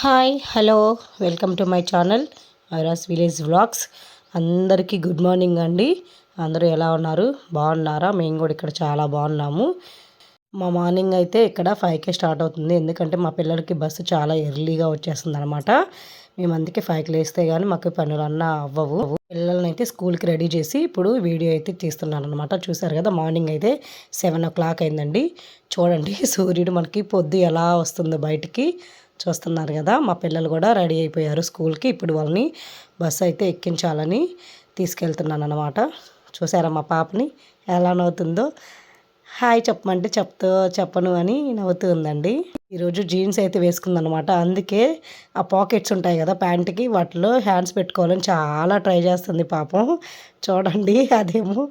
Hi hello welcome to my channel Airas village vlogs. అందరికీ good morning అండి. అందరూ ఎలా ఉన్నారు? బాగున్నారా? మేము కూడా ఇక్కడ చాలా బాగున్నాము. మా మార్నింగ్ అయితే ఇక్కడ ఫైవ్కే స్టార్ట్ అవుతుంది. ఎందుకంటే మా పిల్లలకి బస్సు చాలా ఎర్లీగా వచ్చేస్తుంది అనమాట మేము అందుకే ఫైవ్కి లేస్తే కానీ మాకు పనులన్నా అవ్వవు. పిల్లల్ని అయితే స్కూల్కి రెడీ చేసి ఇప్పుడు వీడియో అయితే తీస్తున్నాను అనమాట చూసారు కదా మార్నింగ్ అయితే సెవెన్ ఓ క్లాక్ అయిందండి. చూడండి సూర్యుడు మనకి పొద్దు ఎలా వస్తుందో బయటికి. చూస్తున్నారు కదా మా పిల్లలు కూడా రెడీ అయిపోయారు స్కూల్కి. ఇప్పుడు వాళ్ళని బస్సు అయితే ఎక్కించాలని తీసుకెళ్తున్నాను అనమాట చూసారా మా పాపని ఎలా నవ్వుతుందో. హాయ్ చెప్పమంటే చెప్తూ చెప్పను అని నవ్వుతూ ఉందండి ఈరోజు జీన్స్ అయితే వేసుకుందనమాట అందుకే ఆ పాకెట్స్ ఉంటాయి కదా ప్యాంట్కి వాటిలో హ్యాండ్స్ పెట్టుకోవాలని చాలా ట్రై చేస్తుంది పాపం. చూడండి అదేమో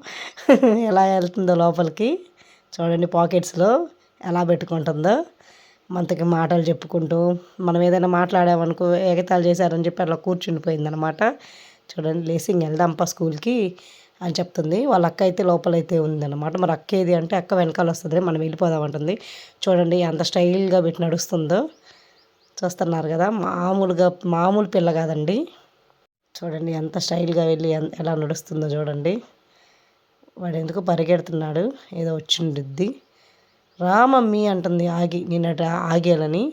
ఎలా వెళ్తుందో లోపలికి. చూడండి పాకెట్స్లో ఎలా పెట్టుకుంటుందో. మనకి మాటలు చెప్పుకుంటూ మనం ఏదైనా మాట్లాడామనుకో ఎగతాలు చేశారని చెప్పి అలా కూర్చుండిపోయిందనమాట చూడండి లేసింగ్ వెళ్దాంపా స్కూల్కి అని చెప్తుంది. వాళ్ళ అక్క అయితే లోపలైతే ఉందన్నమాట. మరి అక్క ఏది అంటే అక్క వెనకాల వస్తుంది మనం వెళ్ళిపోదామంటుంది. చూడండి ఎంత స్టైల్గా పెట్టి నడుస్తుందో చూస్తున్నారు కదా. మామూలుగా మామూలు పిల్ల కాదండి. చూడండి ఎంత స్టైల్గా వెళ్ళి ఎలా నడుస్తుందో చూడండి. వాడు ఎందుకు పరిగెడుతున్నాడు. ఏదో వచ్చిండిద్ది. రా మమ్మీ అంటుంది ఆగి నేనట ఆగేయాలని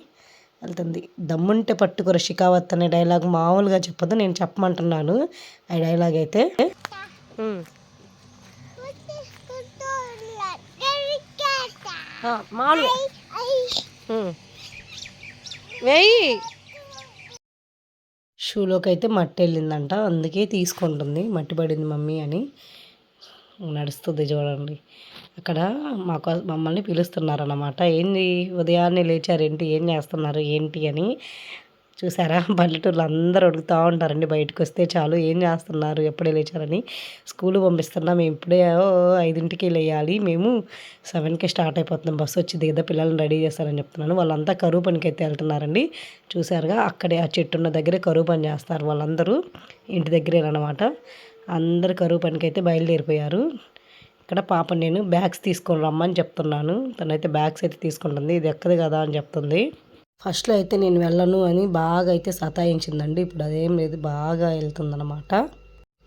వెళ్తుంది దమ్ముంటే పట్టుకుర షికావత్ అనే డైలాగ్ మామూలుగా చెప్పదు నేను చెప్పమంటున్నాను. ఆ డైలాగ్ అయితే వెయ్యి షూలోకి అయితే మట్టి వెళ్ళిందంట అందుకే తీసుకుంటుంది. మట్టి పడింది మమ్మీ అని నడుస్తుంది చూడండి. అక్కడ మాకు మమ్మల్ని పిలుస్తున్నారన్నమాట. ఏంది ఉదయాన్నే లేచారేంటి? ఏం చేస్తున్నారు? ఏంటి? అని చూసారా? పల్లెటూరులో అందరూ అడుగుతూ ఉంటారండి బయటకు వస్తే చాలు ఏం చేస్తున్నారు? ఎప్పుడే లేచారని స్కూల్ పంపిస్తున్నా. మేము ఇప్పుడే ఐదింటికి లేయాలి. మేము సెవెన్కి స్టార్ట్ అయిపోతున్నాం. బస్సు వచ్చి దిగదా పిల్లల్ని రెడీ చేస్తారని చెప్తున్నాను. వాళ్ళంతా కరువు పనికి అయితే వెళ్తున్నారండి. చూసారుగా అక్కడే ఆ చెట్టు ఉన్న దగ్గరే కరువు పని చేస్తారు. వాళ్ళందరూ ఇంటి దగ్గరేనమాట అందరు కరువు పనికి అయితే బయలుదేరిపోయారు. ఇక్కడ పాప నేను బ్యాగ్స్ తీసుకొని రమ్మని చెప్తున్నాను. తనైతే బ్యాగ్స్ అయితే తీసుకుంటుంది. ఇది ఎక్కదు కదా అని చెప్తుంది. ఫస్ట్లో అయితే నేను వెళ్ళను అని బాగా అయితే సతాయించిందండి. ఇప్పుడు అదేం లేదు బాగా వెళ్తుందనమాట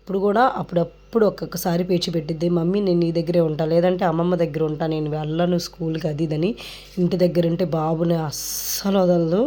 ఇప్పుడు కూడా అప్పుడప్పుడు ఒక్కొక్కసారి పేచి పెట్టిద్ది. మమ్మీ నేను నీ దగ్గరే ఉంటా. లేదంటే అమ్మమ్మ దగ్గర ఉంటా. నేను వెళ్ళను స్కూల్కి అది ఇదని ఇంటి దగ్గర ఉంటే బాబుని అస్సలు వదలదు.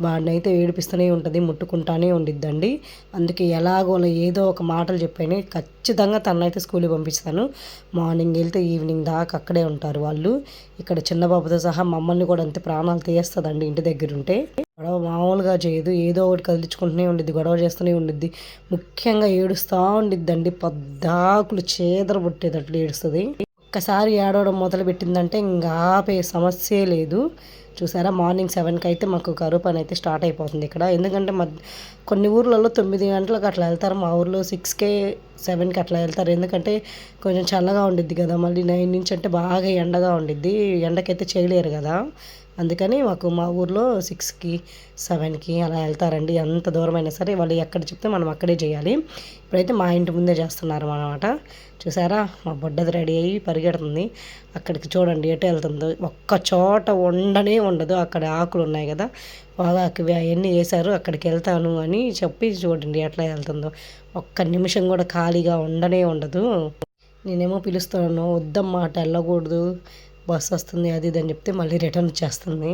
వాడినైతే ఏడిపిస్తూనే ఉంటుంది ముట్టుకుంటానే ఉండిద్దండి. అందుకే ఎలాగో ఏదో ఒక మాటలు చెప్పాను ఖచ్చితంగా తనైతే స్కూల్కి పంపిస్తాను. మార్నింగ్ వెళ్తే ఈవినింగ్ దాకా అక్కడే ఉంటారు వాళ్ళు. ఇక్కడ చిన్న బాబుతో సహా మమ్మల్ని కూడా అంతే ప్రాణాలు తీయస్తుందండి ఇంటి దగ్గర ఉంటే. గొడవ మామూలుగా చేయదు ఏదో ఒకటి కదిలించుకుంటూనే ఉండిద్ది గొడవ చేస్తూనే ఉండిద్ది. ముఖ్యంగా ఏడుస్తూ ఉండిద్దండి పద్దాకులు చేదర పుట్టేటట్లు ఏడుస్తుంది. ఒక్కసారి ఏడవడం మొదలు పెట్టిందంటే ఇంకా ఆపే సమస్యే లేదు. చూసారా? మార్నింగ్ సెవెన్కి అయితే మాకు కరువు పని అయితే స్టార్ట్ అయిపోతుంది ఇక్కడ. ఎందుకంటే కొన్ని ఊర్లలో తొమ్మిది గంటలకు అట్లా వెళ్తారు. మా ఊర్లో సిక్స్కే సెవెన్కి అట్లా వెళ్తారు. ఎందుకంటే కొంచెం చల్లగా ఉండిద్ది కదా. మళ్ళీ నైన్ నుంచి అంటే బాగా ఎండగా ఉండిద్ది. ఎండకైతే చేయలేరు కదా. అందుకని మాకు మా ఊర్లో సిక్స్కి సెవెన్కి అలా వెళ్తారండి. ఎంత దూరమైనా సరే వాళ్ళు ఎక్కడ చెప్తే మనం అక్కడే చేయాలి. ఇప్పుడైతే మా ఇంటి ముందే చేస్తున్నారు అనమాట చూసారా? మా బొడ్డది రెడీ అయ్యి పరిగెడుతుంది. అక్కడికి చూడండి ఎటు వెళ్తుందో. ఒక్క చోట ఉండనే ఉండదు. అక్కడ ఆకులు ఉన్నాయి కదా. పొగాకు అవన్నీ వేశారు. అక్కడికి వెళ్తాను అని చెప్పి చూడండి ఎట్లా వెళ్తుందో. ఒక్క నిమిషం కూడా ఖాళీగా ఉండనే ఉండదు. నేనేమో పిలుస్తున్నాను వద్దమ్మాట వెళ్ళకూడదు. బస్సు వస్తుంది అది ఇది అని చెప్తే మళ్ళీ రిటర్న్ వచ్చేస్తుంది.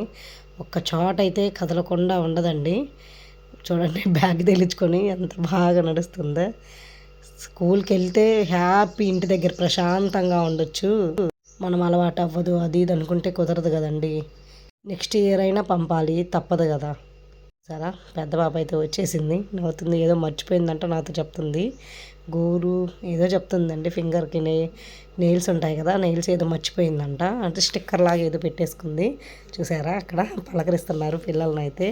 ఒక్క చోట అయితే కదలకుండా ఉండదండి. చూడండి బ్యాగ్ తెలుచుకొని ఎంత బాగా నడుస్తుందో. స్కూల్కి వెళ్తే హ్యాపీ ఇంటి దగ్గర ప్రశాంతంగా ఉండొచ్చు. మనం అలవాటు అవ్వదు అది ఇది అనుకుంటే కుదరదు కదండి. నెక్స్ట్ ఇయర్ అయినా పంపాలి తప్పదు కదా. చాలా పెద్ద పాప అయితే వచ్చేసింది. నవ్వుతుంది. ఏదో మర్చిపోయిందంట నాతో చెప్తుంది. గోరు ఏదో చెప్తుందండి ఫింగర్కి. నే నెయిల్స్ ఉంటాయి కదా నెయిల్స్ ఏదో మర్చిపోయిందంట. అంటే స్టిక్కర్ లాగా ఏదో పెట్టేసుకుంది. చూసారా? అక్కడ పలకరిస్తున్నారు పిల్లల్ని అయితే.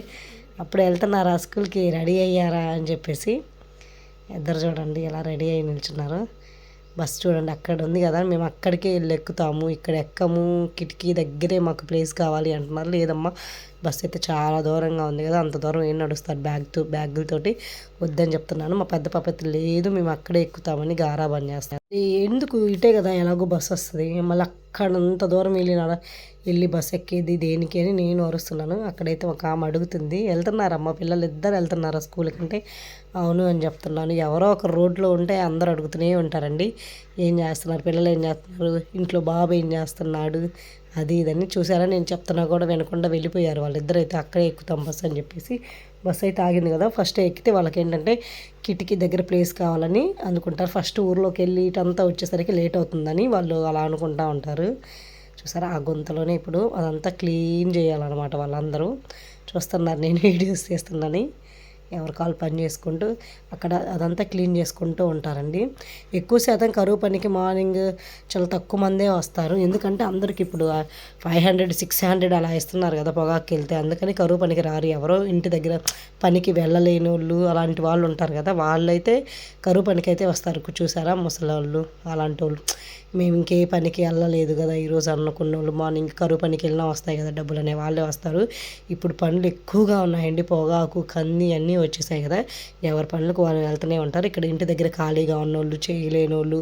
అప్పుడు వెళ్తున్నారా? స్కూల్కి రెడీ అయ్యారా? అని చెప్పేసి ఇద్దరు చూడండి ఎలా రెడీ అయ్యి నిల్చున్నారు. బస్ చూడండి అక్కడ ఉంది కదా మేము అక్కడికే వెళ్ళి ఎక్కుతాము. ఇక్కడ ఎక్కము. కిటికీ దగ్గరే మాకు ప్లేస్ కావాలి అంటున్నారు. లేదమ్మా బస్సు అయితే చాలా దూరంగా ఉంది కదా అంత దూరం ఏం నడుస్తారు బ్యాగ్తో బ్యాగులతోటి వద్దని చెప్తున్నాను. మా పెద్ద పాప అయితే లేదు మేము అక్కడే ఎక్కుతామని గారా బంద్ చేస్తాను ఎందుకు? ఇటే కదా ఎలాగో బస్సు వస్తుంది. మళ్ళీ అక్కడ అంత దూరం వెళ్ళిన వెళ్ళి బస్సు ఎక్కేది దేనికి అని నేను అరుస్తున్నాను. అక్కడైతే ఒక ఆమె అడుగుతుంది వెళ్తున్నారమ్మ పిల్లలు ఇద్దరు వెళ్తున్నారా స్కూల్కి అంటే అవును అని చెప్తున్నాను. ఎవరో ఒక రోడ్లో ఉంటే అందరూ అడుగుతూనే ఉంటారండి. ఏం చేస్తున్నారు? పిల్లలు ఏం చేస్తున్నారు? ఇంట్లో బాబు ఏం చేస్తున్నాడు? అది ఇదని చూసారా? నేను చెప్తున్నా కూడా వినకుండా వెళ్ళిపోయారు. వాళ్ళిద్దరు అయితే అక్కడే ఎక్కుతాం బస్సు అని చెప్పేసి. బస్సు అయితే ఆగింది కదా. ఫస్ట్ ఎక్కితే వాళ్ళకి ఏంటంటే కిటికీ దగ్గర ప్లేస్ కావాలని అనుకుంటారు. ఫస్ట్ ఊర్లోకి వెళ్ళి ఇటంతా వచ్చేసరికి లేట్ అవుతుందని వాళ్ళు అలా అనుకుంటా ఉంటారు. చూసారా? ఆ గుంతలోనే ఇప్పుడు అదంతా క్లీన్ చేయాలన్నమాట వాళ్ళందరూ. చూస్తున్నారు. నేను వీడియోస్ చేస్తున్నాను ఎవరి కాలు పని చేసుకుంటూ అక్కడ అదంతా క్లీన్ చేసుకుంటూ ఉంటారండి. ఎక్కువ శాతం కరువు పనికి మార్నింగ్ చాలా తక్కువ మందే వస్తారు. ఎందుకంటే అందరికి ఇప్పుడు ఫైవ్ హండ్రెడ్ సిక్స్ హండ్రెడ్ అలా ఇస్తున్నారు కదా పొగాకు వెళ్తే. అందుకని కరువు పనికి రారు. ఎవరో ఇంటి దగ్గర పనికి వెళ్ళలేని వాళ్ళు అలాంటి వాళ్ళు ఉంటారు కదా. వాళ్ళైతే కరువు పనికి అయితే వస్తారు. చూసారా ముసలి వాళ్ళు అలాంటి వాళ్ళు. మేము ఇంకే పనికి వెళ్ళలేదు కదా ఈరోజు అనుకున్న వాళ్ళు. మార్నింగ్ కరువు పనికి వెళ్ళినా వస్తాయి కదా డబ్బులు అనే వాళ్ళే వస్తారు. ఇప్పుడు పనులు ఎక్కువగా ఉన్నాయండి. పొగాకు కంది అన్నీ వచ్చేసాయి కదా. ఎవరి పనులకు వాళ్ళు వెళ్తూనే ఉంటారు. ఇక్కడ ఇంటి దగ్గర ఖాళీగా ఉన్నోళ్ళు చేయలేని వాళ్ళు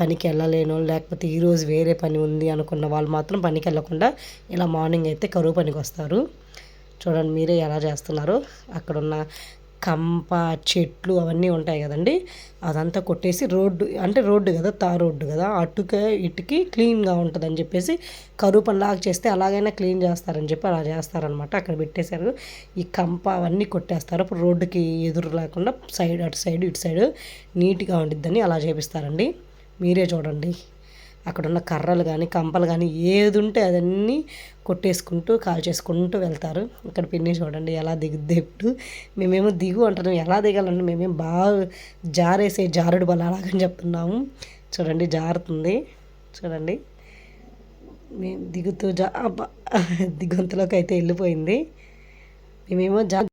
పనికి వెళ్ళలేని వాళ్ళు లేకపోతే ఈరోజు వేరే పని ఉంది అనుకున్న వాళ్ళు మాత్రం పనికి వెళ్ళకుండా ఇలా మార్నింగ్ అయితే కరువు పనికి వస్తారు. చూడండి మీరే ఎలా చేస్తున్నారో. అక్కడున్న కంప చెట్లు అవన్నీ ఉంటాయి కదండి. అదంతా కొట్టేసి రోడ్డు అంటే రోడ్డు కదా తార్ రోడ్డు కదా అటుక ఇటుకి క్లీన్గా ఉంటుందని చెప్పేసి కరువు పనిలాగా చేస్తే అలాగైనా క్లీన్ చేస్తారని చెప్పి అలా చేస్తారనమాట అక్కడ పెట్టేశారు. ఈ కంప అవన్నీ కొట్టేస్తారు. అప్పుడు రోడ్డుకి ఎదురు లేకుండా సైడ్ అటు సైడ్ ఇటు సైడ్ నీట్గా ఉండిద్దని అలా చేపిస్తారండి. మీరే చూడండి. అక్కడ ఉన్న కర్రలు కానీ కంపలు కానీ ఏది ఉంటే అదన్నీ కొట్టేసుకుంటూ కాల్ చేసుకుంటూ వెళ్తారు. ఇక్కడ పిన్ని చూడండి ఎలా దిగుద్ది ఇప్పుడు మేమేమో దిగు అంటున్నాం. ఎలా దిగాలంటే మేమేం బాగా జారేసే జారుడు బల అలాగని చెప్తున్నాము. చూడండి జారుతుంది. చూడండి. మేము దిగుతూ జా దిగంతలోకి దిగొంతలోకి అయితే వెళ్ళిపోయింది. మేమేమో జా